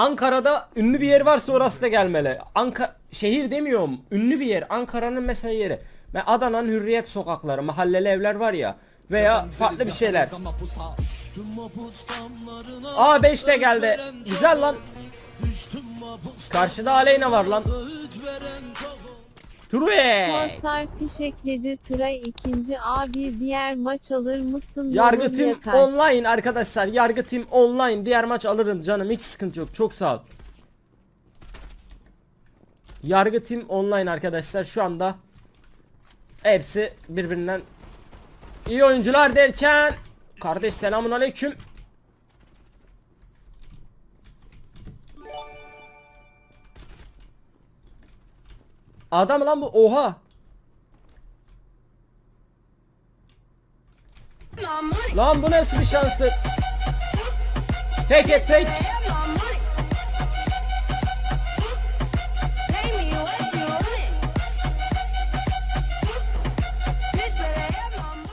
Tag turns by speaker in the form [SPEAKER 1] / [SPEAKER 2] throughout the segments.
[SPEAKER 1] Ankara'da ünlü bir yer varsa orası da gelmeli. Anka şehir demiyorum. Ünlü bir yer. Ankara'nın mesela yeri. Ve Adana'nın Hürriyet sokakları, mahalleli evler var ya veya farklı bir şeyler. Aa 5 de geldi. Güzel lan. Karşıda Aleyna var lan. True.
[SPEAKER 2] Korsar fişekledi Tıray ikinci abi diğer maç alır mısın?
[SPEAKER 1] Yargı
[SPEAKER 2] yakar.
[SPEAKER 1] online arkadaşlar. Yargı Team online. Diğer maç alırım canım. Hiç sıkıntı yok. Çok sağ ol. Yargı Team online arkadaşlar. Şu anda hepsi birbirinden iyi oyuncular derken kardeş selamun aleyküm. Adam lan bu oha. Lan bu nasıl bir şanslı? Tek et tek.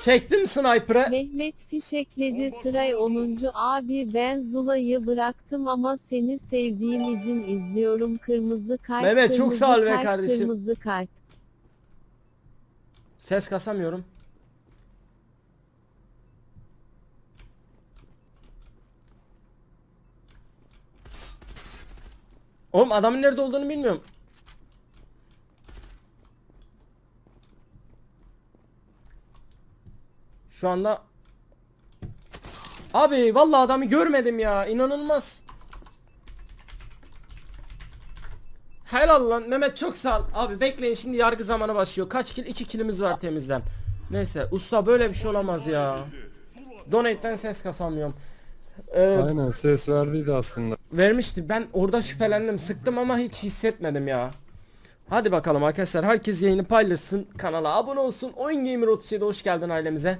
[SPEAKER 1] Çektim sniper'ı.
[SPEAKER 2] Mehmet fişekledi Tıray 10. abi ben Zula'yı bıraktım ama seni sevdiğim için izliyorum kırmızı kalp
[SPEAKER 1] Mehmet, çok
[SPEAKER 2] kırmızı
[SPEAKER 1] sağ ol be
[SPEAKER 2] kalp,
[SPEAKER 1] kardeşim.
[SPEAKER 2] Kırmızı kalp.
[SPEAKER 1] Ses kasamıyorum. Oğlum adamın nerede olduğunu bilmiyorum. Şu anda Abi vallahi adamı görmedim ya. inanılmaz. Helal lan Mehmet çok sağ ol. Abi bekleyin şimdi yargı zamanı başlıyor. Kaç kill? 2 killimiz var temizden. Neyse usta böyle bir şey olamaz ya. Donate'den ses kasamıyorum. Ee,
[SPEAKER 3] Aynen ses verdiydi aslında.
[SPEAKER 1] vermişti. Ben orada şüphelendim. Sıktım ama hiç hissetmedim ya. Hadi bakalım arkadaşlar. Herkes yayını paylaşsın. Kanala abone olsun. Oyun Gamer 37 hoş geldin ailemize.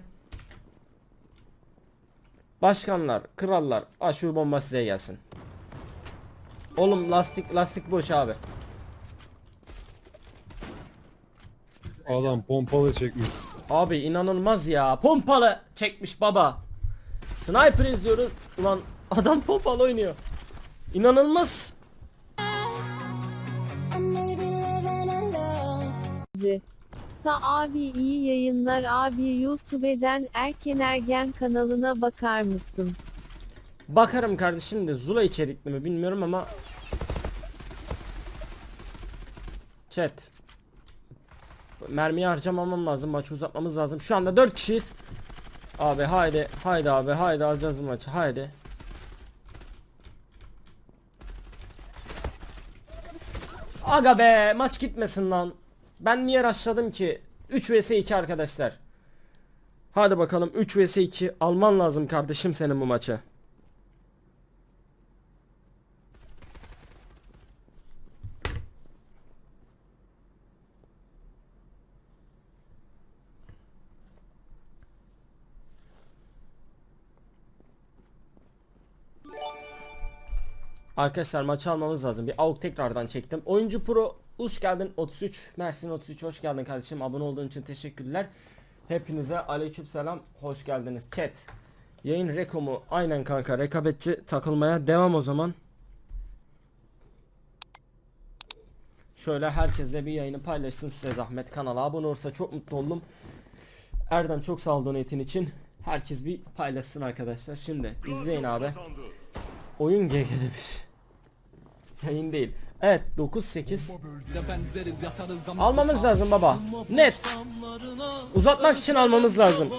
[SPEAKER 1] Başkanlar, krallar. Şu bomba size gelsin. Oğlum lastik lastik boş abi.
[SPEAKER 3] Adam pompalı çekmiş.
[SPEAKER 1] Abi inanılmaz ya. Pompalı çekmiş baba. Sniper izliyoruz. Ulan adam pompalı oynuyor. İnanılmaz.
[SPEAKER 2] C. Sa abi iyi yayınlar abi YouTube'den Erken Ergen kanalına bakar mısın?
[SPEAKER 1] Bakarım kardeşim de Zula içerikli mi bilmiyorum ama Chat. Mermiyi harcamamam lazım maçı uzatmamız lazım. Şu anda 4 kişiyiz. Abi haydi haydi abi haydi alacağız bu maçı haydi. Aga be maç gitmesin lan Ben niye rushladım ki? 3 vs 2 arkadaşlar. Hadi bakalım 3 vs 2 alman lazım kardeşim senin bu maçı Arkadaşlar maçı almamız lazım. Bir AUK tekrardan çektim. Oyuncu Pro hoş geldin 33. Mersin 33 hoş geldin kardeşim. Abone olduğun için teşekkürler. Hepinize aleykümselam hoş geldiniz. Chat. Yayın rekomu aynen kanka rekabetçi takılmaya devam o zaman. Şöyle herkese bir yayını paylaşsın size zahmet. Kanala abone olursa çok mutlu oldum. Erdem çok sağ ol donate'in için. Herkes bir paylaşsın arkadaşlar. Şimdi izleyin abi. Oyun GG demiş. Yayın değil. Evet 9-8 Almamız lazım baba. Net. Uzatmak için almamız lazım.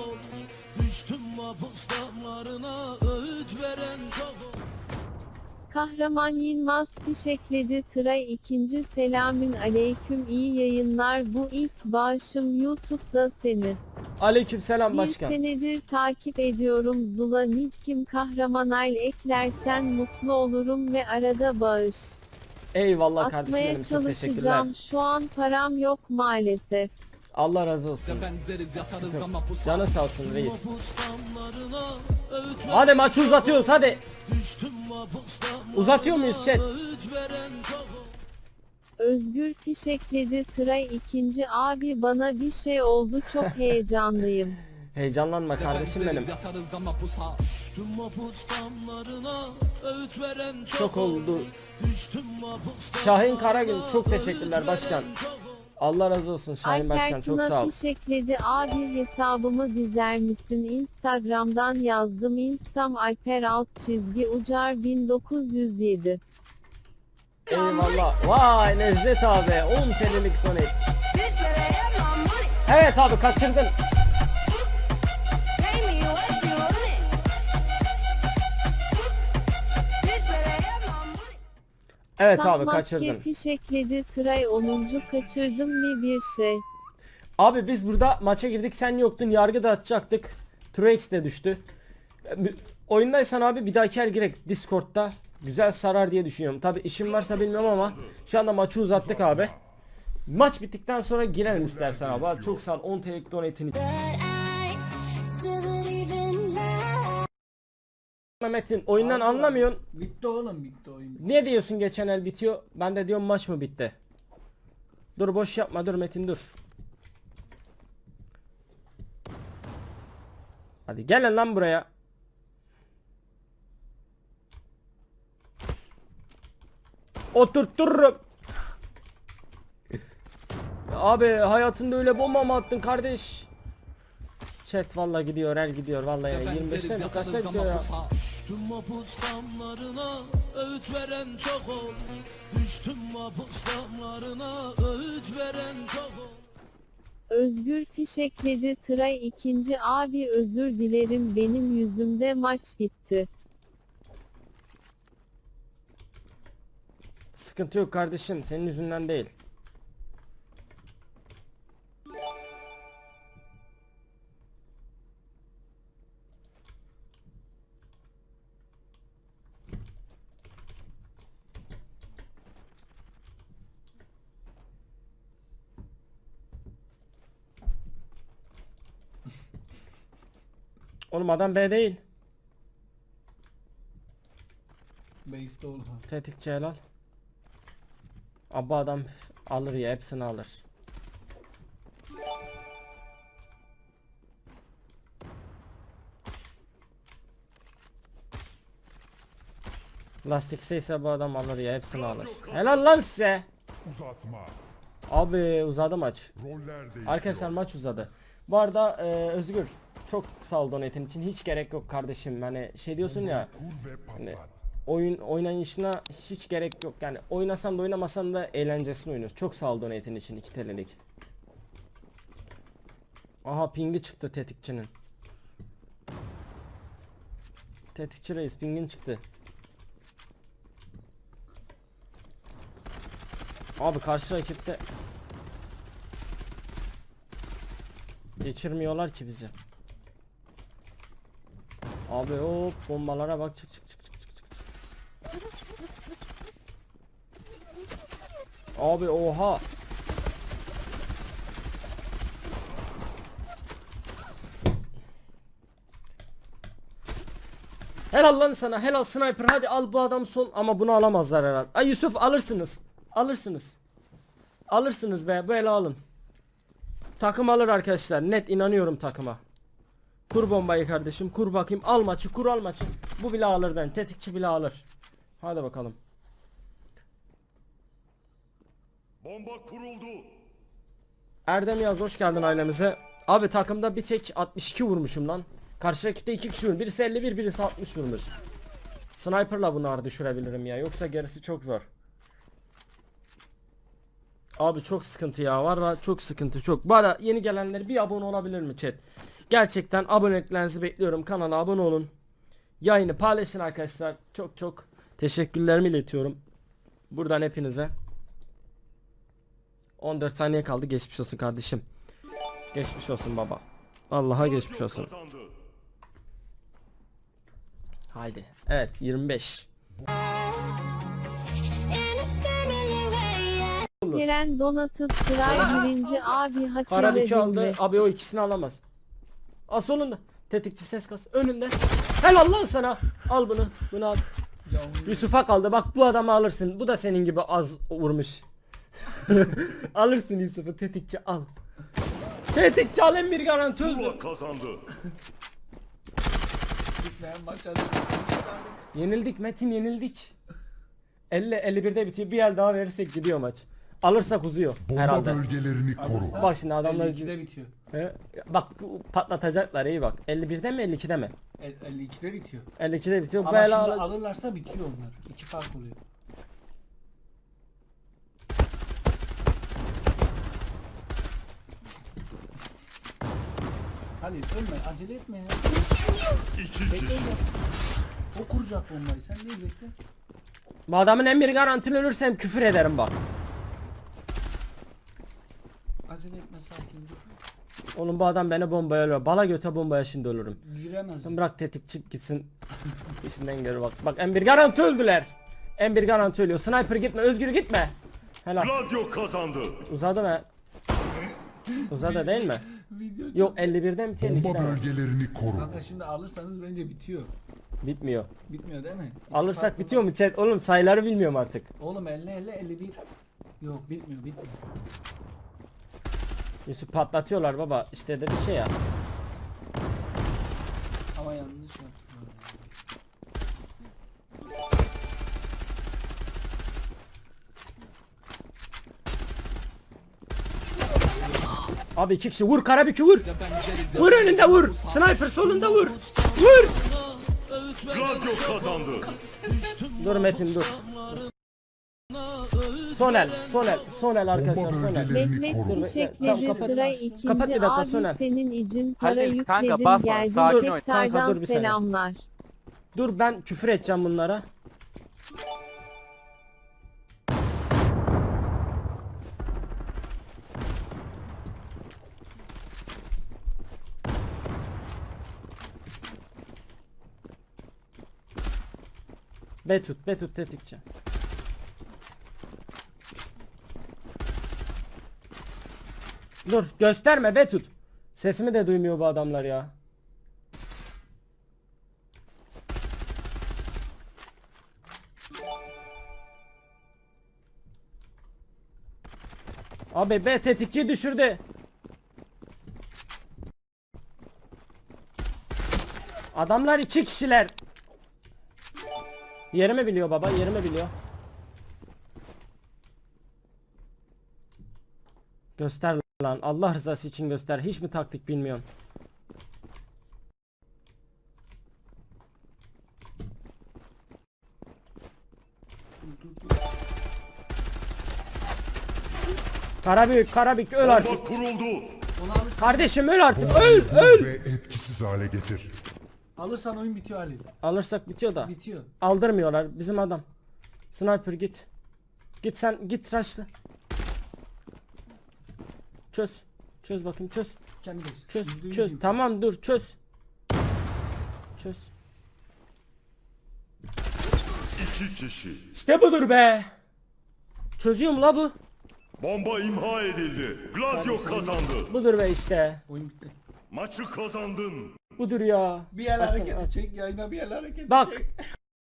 [SPEAKER 2] Kahraman Yılmaz fişekledi Tıray ikinci selamün aleyküm iyi yayınlar bu ilk bağışım YouTube'da seni.
[SPEAKER 1] Aleykümselam
[SPEAKER 2] Bir
[SPEAKER 1] başkan.
[SPEAKER 2] senedir takip ediyorum Zula Nickim Kahramanayl eklersen mutlu olurum ve arada bağış.
[SPEAKER 1] Eyvallah kardeşim
[SPEAKER 2] Atmaya
[SPEAKER 1] benim çok teşekkürler.
[SPEAKER 2] çalışacağım şu an param yok maalesef.
[SPEAKER 1] Allah razı olsun. Canı sağ olsun reis. Hadi maçı uzatıyoruz hadi. Uzatıyor muyuz chat?
[SPEAKER 2] Özgür fişekledi Tıray ikinci abi bana bir şey oldu çok heyecanlıyım.
[SPEAKER 1] Heyecanlanma kardeşim benim.
[SPEAKER 4] Çok,
[SPEAKER 1] oldu. Şahin Karagül çok teşekkürler başkan. Allah razı olsun Şahin başkan çok sağ ol.
[SPEAKER 2] fişekledi abi hesabımı dizer misin Instagram'dan yazdım instam Alper alt çizgi ucar 1907
[SPEAKER 1] Eyvallah. Vay Nezdet abi 10 TL'lik donate. Evet abi kaçırdın. Evet abi
[SPEAKER 2] Maske
[SPEAKER 1] kaçırdın.
[SPEAKER 2] fişekledi Tray 10. kaçırdım mı bir şey
[SPEAKER 1] Abi biz burada maça girdik sen yoktun yargı da atacaktık. Truex de düştü. E, Oyundaysan abi bir dahaki el girek Discord'da. Güzel sarar diye düşünüyorum. Tabi işim varsa bilmiyorum ama şu anda maçı uzattık abi. Maç bittikten sonra girelim istersen abi. Abi Çok sağ ol 10 TL'lik donate'in için. Mehmet'in oyundan anlamıyorsun.
[SPEAKER 5] Bitti oğlum bitti oyun.
[SPEAKER 1] Ne diyorsun geçen el bitiyor? Ben de diyorum maç mı bitti? Dur boş yapma dur Metin dur. Hadi gelin lan buraya. Oturturum. Abi hayatında öyle bomba mı attın kardeş? Chat vallahi gidiyor el gidiyor vallahi ya. 25'ten mi kaçta gidiyor ya?
[SPEAKER 4] Düştüm mapus damlarına Öğüt veren çok ol Düştüm mapus damlarına Öğüt veren çok ol
[SPEAKER 2] Özgür fişekledi Tray ikinci. Abi özür dilerim benim yüzümde maç gitti.
[SPEAKER 1] Sıkıntı yok kardeşim senin yüzünden değil. Oğlum adam B değil.
[SPEAKER 5] Base'de oğlum.
[SPEAKER 1] Tetikçi helal. Abba adam alır ya hepsini alır. Lastikse ise bu adam alır ya hepsini alır. Helal lan size.
[SPEAKER 6] Uzatma.
[SPEAKER 1] Abi uzadı maç. Arkadaşlar maç uzadı. Bu arada e, Özgür çok sağ ol donate'in için hiç gerek yok kardeşim. Hani şey diyorsun ya Hani- oyun oynayışına hiç gerek yok. Yani oynasan da oynamasan da eğlencesini oynuyoruz. Çok sağ ol donate'in için 2 TL'lik. Aha pingi çıktı tetikçinin. Tetikçi reis pingin çıktı. Abi karşı rakipte geçirmiyorlar ki bizi. Abi hop bombalara bak çık çık çık çık çık. çık. Abi oha. Helal lan sana helal sniper hadi al bu adam son ama bunu alamazlar herhalde. Ay Yusuf alırsınız. Alırsınız. Alırsınız be böyle alın. Takım alır arkadaşlar net inanıyorum takıma. Kur bombayı kardeşim kur bakayım al maçı kur al maçı. Bu bile alır ben tetikçi bile alır. Hadi bakalım.
[SPEAKER 6] Bomba kuruldu.
[SPEAKER 1] Erdem Yaz hoş geldin ailemize. Abi takımda bir tek 62 vurmuşum lan. Karşı rakipte 2 kişi vurmuş. Birisi 51 birisi 60 vurmuş. Sniper'la bunları düşürebilirim ya. Yoksa gerisi çok zor. Abi çok sıkıntı ya. Var çok sıkıntı çok. Arada yeni gelenler bir abone olabilir mi chat? Gerçekten aboneliklerinizi bekliyorum. Kanala abone olun. Yayını paylaşın arkadaşlar. Çok çok teşekkürlerimi iletiyorum. Buradan hepinize. 14 saniye kaldı. Geçmiş olsun kardeşim. Geçmiş olsun baba. Allah'a geçmiş olsun. Haydi. Evet 25.
[SPEAKER 2] Eren Donatı Tray birinci abi hak
[SPEAKER 1] Karabük'ü aldı. Abi o ikisini alamaz. Aa solunda. Tetikçi ses kas. Önünde. Helal lan sana. Al bunu. Bunu al. Yusuf'a kaldı. Bak bu adamı alırsın. Bu da senin gibi az vurmuş. alırsın Yusuf'u tetikçi al. Tetik çalın bir garanti öldü.
[SPEAKER 6] Zula kazandı.
[SPEAKER 5] Bitmeyen maç hadi.
[SPEAKER 1] Yenildik Metin yenildik. 50 51'de bitiyor. Bir el daha verirsek gidiyor maç. Alırsak uzuyor
[SPEAKER 6] Bomba
[SPEAKER 1] herhalde.
[SPEAKER 6] bölgelerini koru.
[SPEAKER 1] Bak şimdi adamlar
[SPEAKER 5] 52'de bitiyor.
[SPEAKER 1] He? bak patlatacaklar iyi bak. 51'de mi 52'de mi?
[SPEAKER 5] El- 52'de bitiyor.
[SPEAKER 1] 52'de bitiyor. Bu
[SPEAKER 5] Ama
[SPEAKER 1] el
[SPEAKER 5] şimdi
[SPEAKER 1] alacak.
[SPEAKER 5] alırlarsa bitiyor onlar. İki fark oluyor. Hadi ölme acele etme ya.
[SPEAKER 6] İki
[SPEAKER 5] Bekle
[SPEAKER 6] kişi.
[SPEAKER 5] biraz. O kuracak bombayı sen değil bekle.
[SPEAKER 1] Bu adamın en bir garantili ölürsem küfür ederim bak.
[SPEAKER 5] Acele etme sakin dur.
[SPEAKER 1] Oğlum bu adam beni bombaya ölüyor. Bala göte bombaya şimdi ölürüm.
[SPEAKER 5] Giremez.
[SPEAKER 1] Sen bırak tetik çık gitsin. İşinden geri bak. Bak en bir garanti öldüler. En bir garanti ölüyor. Sniper gitme. Özgür gitme. Helal.
[SPEAKER 6] Gladio kazandı.
[SPEAKER 1] Uzadı mı? Uzadı değil mi?
[SPEAKER 5] Video
[SPEAKER 1] Yok 51'den bitiyor.
[SPEAKER 6] Bomba
[SPEAKER 1] 52'den.
[SPEAKER 6] bölgelerini koru.
[SPEAKER 5] Kanka şimdi alırsanız bence bitiyor.
[SPEAKER 1] Bitmiyor.
[SPEAKER 5] Bitmiyor değil mi? İki
[SPEAKER 1] Alırsak bitiyor mu chat? Oğlum sayıları bilmiyorum artık.
[SPEAKER 5] Oğlum 50 50 51. Yok bitmiyor bitmiyor.
[SPEAKER 1] Yusuf patlatıyorlar baba. İşte de bir şey ya.
[SPEAKER 5] Ama yanlış yaptılar.
[SPEAKER 1] Abi iki kişi vur Karabük'ü vur. Vur önünde vur. Sniper solunda vur. Vur.
[SPEAKER 6] Gladio kazandı.
[SPEAKER 1] Dur Metin dur. Son el, son el, son el arkadaşlar son el.
[SPEAKER 2] Mehmet
[SPEAKER 1] Kapat-
[SPEAKER 2] Tıray
[SPEAKER 1] kapat bir dakika,
[SPEAKER 2] abi
[SPEAKER 1] Soner.
[SPEAKER 2] senin için para
[SPEAKER 7] Halil, kanka basma, sakin ol.
[SPEAKER 1] Kanka,
[SPEAKER 2] tekrardan
[SPEAKER 1] dur bir saniye.
[SPEAKER 2] selamlar.
[SPEAKER 1] Dur ben küfür edeceğim bunlara. Betut, Betut tetikçi. Dur gösterme Betut. Sesimi de duymuyor bu adamlar ya. Abi B tetikçi düşürdü. Adamlar iki kişiler. Yerimi biliyor baba, yerimi biliyor. Göster lan. Allah rızası için göster. Hiç mi taktik bilmiyorsun? Karabük, Karabük öl artık.
[SPEAKER 6] Kuruldu.
[SPEAKER 5] Onu alırsan,
[SPEAKER 1] Kardeşim öl artık. Öl, öl.
[SPEAKER 6] ve etkisiz hale getir.
[SPEAKER 5] alırsan oyun bitiyor Halil.
[SPEAKER 1] Alırsak bitiyor da.
[SPEAKER 5] Bitiyor.
[SPEAKER 1] Aldırmıyorlar bizim adam. Sniper git. Git sen git rush'la. Çöz. Çöz bakayım çöz.
[SPEAKER 5] Kendi base.
[SPEAKER 1] Çöz
[SPEAKER 5] Yüzde yüz
[SPEAKER 1] çöz.
[SPEAKER 5] info.
[SPEAKER 1] Tamam dur çöz. Çöz.
[SPEAKER 6] İki kişi.
[SPEAKER 1] İşte budur be. Çözüyor mu la bu?
[SPEAKER 6] Bomba imha edildi. Gladio kazandı.
[SPEAKER 1] Budur be işte.
[SPEAKER 5] Oyun bitti.
[SPEAKER 6] Maçı kazandın.
[SPEAKER 1] Budur ya.
[SPEAKER 5] Bir el
[SPEAKER 1] Baksana,
[SPEAKER 5] hareket
[SPEAKER 1] aç.
[SPEAKER 5] edecek yayına bir el hareket
[SPEAKER 1] Bak.
[SPEAKER 5] edecek.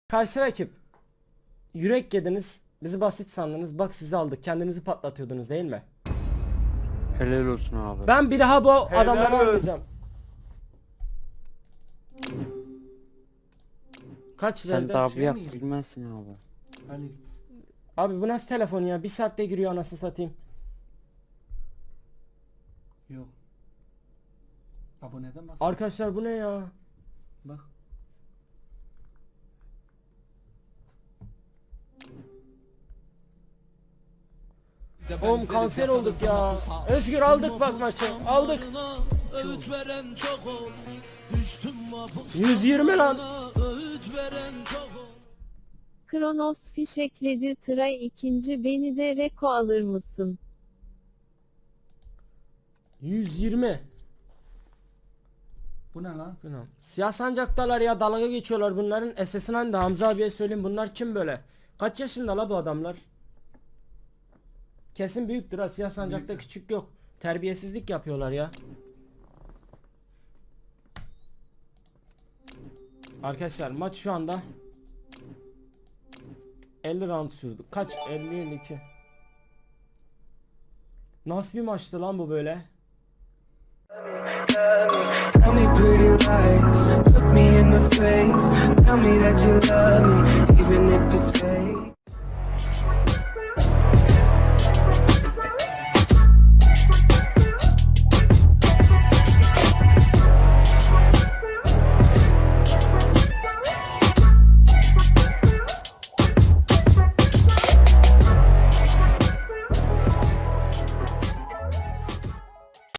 [SPEAKER 1] Karşı rakip. Yürek yediniz. Bizi basit sandınız. Bak sizi aldık. Kendinizi patlatıyordunuz değil mi?
[SPEAKER 7] Helal olsun abi.
[SPEAKER 1] Ben bir daha bu adamları
[SPEAKER 7] olsun.
[SPEAKER 1] almayacağım. Kaç
[SPEAKER 7] Sen
[SPEAKER 1] verdi?
[SPEAKER 7] daha
[SPEAKER 5] şey
[SPEAKER 7] bir yap
[SPEAKER 5] mi?
[SPEAKER 7] bilmezsin abi.
[SPEAKER 5] Halil.
[SPEAKER 1] Abi bu nasıl telefon ya? Bir saatte giriyor anasını satayım.
[SPEAKER 5] Yok. Aboneden bak.
[SPEAKER 1] Arkadaşlar bu ne ya?
[SPEAKER 5] Bak.
[SPEAKER 1] Oğlum kanser olduk ya. Özgür aldık bak maçı. Aldık.
[SPEAKER 4] Öğüt veren çok ol. Düştüm mahpuslarına,
[SPEAKER 1] 120 lan.
[SPEAKER 2] Kronos fişekledi Tıray ikinci beni de reko alır mısın?
[SPEAKER 1] 120.
[SPEAKER 5] Bu ne lan?
[SPEAKER 1] Günah. Siyah sancaktalar ya dalga geçiyorlar bunların SS'ini hani de Hamza abiye söyleyeyim bunlar kim böyle? Kaç yaşında la bu adamlar? Kesin büyüktür ha siyah sancakta küçük yok. Terbiyesizlik yapıyorlar ya. Arkadaşlar maç şu anda 50 round sürdü. Kaç? 50 52. Nasıl bir maçtı lan bu böyle?
[SPEAKER 8] Tell me pretty lies, look me in the face. Tell me that you love me,